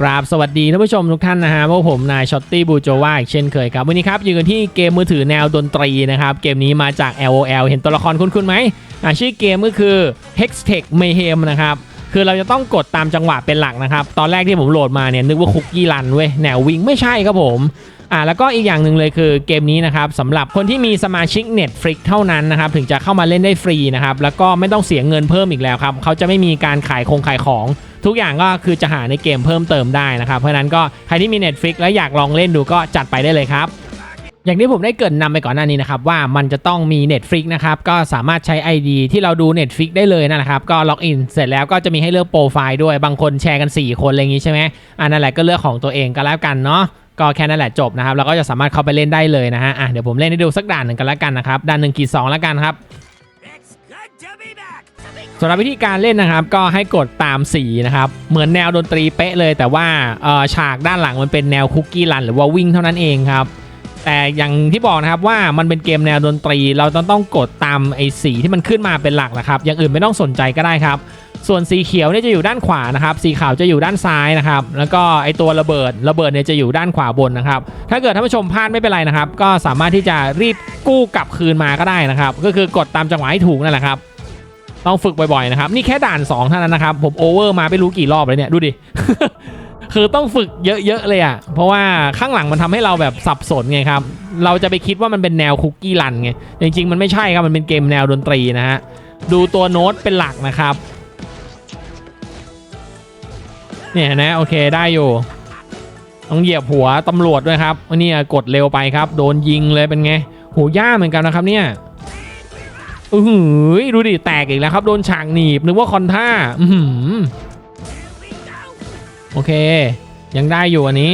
กราบสวัสดีท่านผู้ชมทุกท่านนะฮะพวกผมนายช็อตตี้บูโจว่าอีกเช่นเคยครับ วันนี้ครับอยู่กันที่เกมมือถือแนวดนตรีนะครับ เกมนี้มาจาก LOL เห็นตัวละครคุ้นๆไหมอ่าชื่อเกมก็คือ Hextech Mayhem นะครับ คือเราจะต้องกดตามจังหวะเป็นหลักนะครับ ตอนแรกที่ผมโหลดมาเนี่ยนึกว่าคุกกี้รันเว้ยแนววิ่งไม่ใช่ครับผมอ่าแล้วก็อีกอย่างหนึ่งเลยคือเกมนี้นะครับสำหรับคนที่มีสมาชิก Netflix เท่านั้นนะครับถึงจะเข้ามาเล่นได้ฟรีนะครับแล้วก็ไม่ต้องเสียเงินเพิ่มอีกแล้วครับเขาจะไม่มีการขายคงขายของ ทุกอย่างก็คือจะหาในเกมเพิ่มเติมได้นะครับ เพราะนั้นก็ใครที่มี Netflix แล้วอยากลองเล่นดูก็จัดไปได้เลยครับอย่างที่ผมได้เกินนำไปก่อนหน้านี้นะครับว่ามันจะต้องมี Netflix นะครับก็สามารถใช้ ID ที่เราดู Netflix ได้เลยนั่นแหละครับก็ล็อกอินเสร็จแล้วก็จะมีให้เลือกโปรไฟล์ด้วยบางคนแชร์กัน 4 คนอะไรอย่างงี้ใช่ไหมอันนั่นแหละก็เลือกของตัวเองก็แล้วกันเนาะก็แค่นั้นแหละจบนะครับเราก็จะสามารถเข้าไปเล่นได้เลยนะฮะอะเดี๋ยวผมเล่นให้ดูสักด่านหนึ่งกันแล้วกันนะครับด่านหนึ่งกีดสองแล้วกันครับ สำหรับวิธีการเล่นนะครับก็ให้กดตามสีนะครับเหมือนแนวดนตรีเป๊ะเลย แต่ว่าฉากด้านหลังมันเป็นแนวคุกกี้รันหรือว่าวิ่งเท่านั้นเองครับแต่อย่างที่บอกนะครับว่ามันเป็นเกมแนวดนตรี เราต้องต้องกดตามไอ้สีที่มันขึ้นมาเป็นหลักนะครับ อย่างอื่นไม่ต้องสนใจก็ได้ครับ ส่วนสีเขียวเนี่ยจะอยู่ด้านขวานะครับ สีขาวจะอยู่ด้านซ้ายนะครับ แล้วก็ไอตัวระเบิดระเบิดเนี่ยจะอยู่ด้านขวาบนนะครับ ถ้าเกิดท่านผู้ชมพลาดไม่เป็นไรนะครับ ก็สามารถที่จะรีบกู้กลับคืนมาก็ได้นะครับ ก็คือกดตามจังหวะให้ถูกนั่นแหละครับ ต้องฝึกบ่อยๆนะครับ นี่แค่ด่าน2เท่านั้นนะครับ ผมโอเวอร์มาไม่รู้กี่รอบเลยเนี่ย ดูดิ คือต้องฝึกเยอะๆเลยอะ่ะ เพราะว่าข้างหลังมันทำให้เราแบบสับสนไงครับ เราจะไปคิดว่ามันเป็นแนวคุกกี้รันไง จริงๆ มันไม่ใช่ครับ มันเป็นเกมแนวดนตรีนะฮะ ดูตัวโน้ตเป็นหลักนะครับ เนี่ยนะโอเคได้อยู่ ต้องเหยียบหัวตำรวจด้วยครับวันนี้กดเร็วไปครับ โดนยิงเลยเป็นไงหูย่าเหมือนกันนะครับเนี่ย อือหือดูดิแตกอีกแล้วครับ โดนฉากหนีบนึกว่าคอนท่าอือหือโอเค ยังได้อยู่อันนี้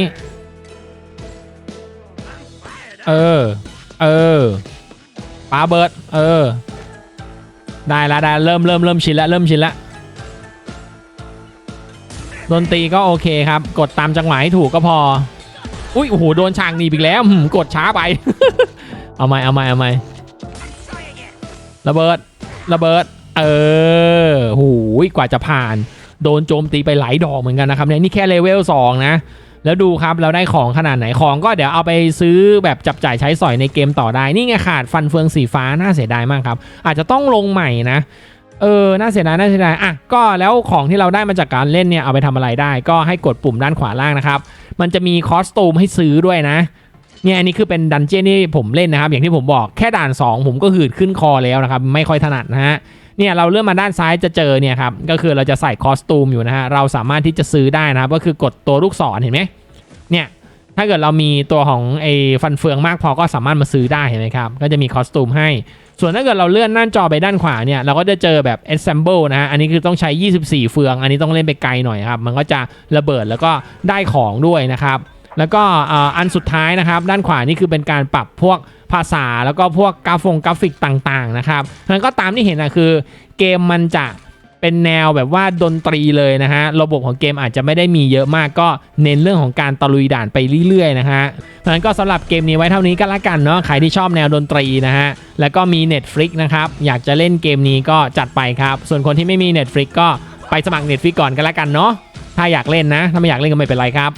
เออ เออปาเบิร์ดเออ ได้ละได้เริ่มเริ่มเริ่มชินละเริ่มชินละดนตรีก็โอเคครับ กดตามจังหวะให้ถูกก็พอ อุ้ยโอ้โหโดนฉากหนีบอีกแล้วกดช้าไป เอาไหมเอาไหมเอาไม Try again. ระเบิด ระเบิด เออหูยกว่าจะผ่าน โดนโจมตีไปหลายดอกเหมือนกันนะครับเนี่ยนี่แค่เลเวล2นะ แล้วดูครับเราได้ของขนาดไหนของก็เดี๋ยวเอาไปซื้อแบบจับจ่ายใช้สอยในเกมต่อได้ นี่ไงขาดฟันเฟืองสีฟ้าน่าเสียดายมากครับ อาจจะต้องลงใหม่นะเออ น่าเสียดาย น่าเสียดาย อะ ก็แล้วของที่เราได้มาจากการเล่นเนี่ย เอาไปทำอะไรได้ ก็ให้กดปุ่มด้านขวาล่างนะครับ มันจะมีคอสตูมให้ซื้อด้วยนะ เนี่ยอันนี้คือเป็นดันเจี้ยนที่ผมเล่นนะครับ อย่างที่ผมบอกแค่ด่าน 2 ผมก็หืดขึ้นคอแล้วนะครับ ไม่ค่อยถนัดนะฮะเนี่ยเราเลื่อนมาด้านซ้ายจะเจอเนี่ยครับก็คือเราจะใส่คอสตูมอยู่นะฮะเราสามารถที่จะซื้อได้นะครับก็คือกดตัวลูกศรเห็นไหมเนี่ยถ้าเกิดเรามีตัวของไอ้ฟันเฟืองมากพอก็สามารถมาซื้อได้เห็นไหมครับก็จะมีคอสตูมให้ ส่วนถ้าเกิดเราเลื่อนหน้าจอไปด้านขวาเนี่ยเราก็จะเจอแบบ assemble นะฮะอันนี้คือต้องใช้ 24 เฟือง อันนี้ต้องเล่นไปไกลหน่อยครับมันก็จะระเบิดแล้วก็ได้ของด้วยนะครับ แล้วก็อันสุดท้ายนะครับ ด้านขวานี่คือเป็นการปรับพวกภาษาแล้วก็พวกกราฟงกราฟิกต่างๆนะครับนั้นก็ตามที่เห็นนะคือเกมมันจะเป็นแนวแบบว่าดนตรีเลยนะฮะ ระบบของเกมอาจจะไม่ได้มีเยอะมากก็เน้นเรื่องของการตะลุยด่านไปเรื่อยๆนะฮะเพราะนั้นก็สำหรับเกมนี้ไว้เท่านี้ก็แล้วกันเนาะ ใครที่ชอบแนวดนตรีนะฮะ แล้วก็มี Netflix นะครับ อยากจะเล่นเกมนี้ก็จัดไปครับ ส่วนคนที่ไม่มี Netflix ก็ไปสมัคร Netflix ก่อนก็แล้วกันเนาะ ถ้าอยากเล่นนะ ถ้าไม่อยากเล่นก็ไม่เป็นไรครับ